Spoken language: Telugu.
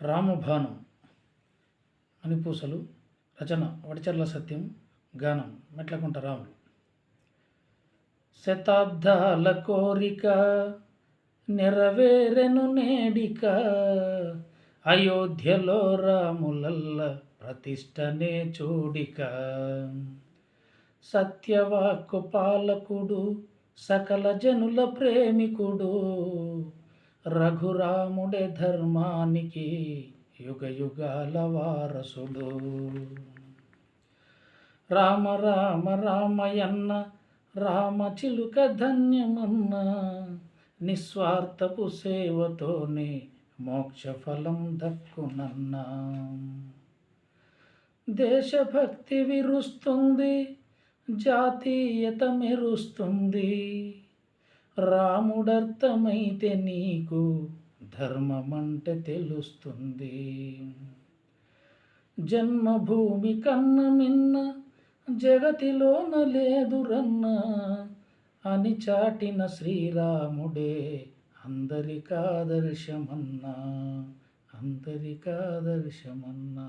రామభానం అనిపూసలు రచన వడిచర్ల సత్యం గానం మెట్లకుంట రాములు శతాబ్దాల కోరిక నెరవేరెను నేడిక అయోధ్యలో రాములల్ల ప్రతిష్టనే చూడిక. సత్యవాక్కు పాలకుడు సకల జనుల ప్రేమికుడు రఘురాముడే ధర్మానికి యుగ యుగాల వారసుడు. రామ రామ రామయన్న రామ చిలుక ధన్యమన్న నిస్వార్థపు సేవతోనే మోక్షఫలం దక్కునన్నా. దేశభక్తి విరుస్తుంది జాతీయత మెరుస్తుంది. రాముడర్థమైతే నీకు ధర్మమంటే తెలుస్తుంది. జన్మభూమి కన్న మిన్న జగతిలోన లేదురన్న అని చాటిన శ్రీరాముడే అందరికాదర్శమన్నా అందరికాదర్శమన్నా.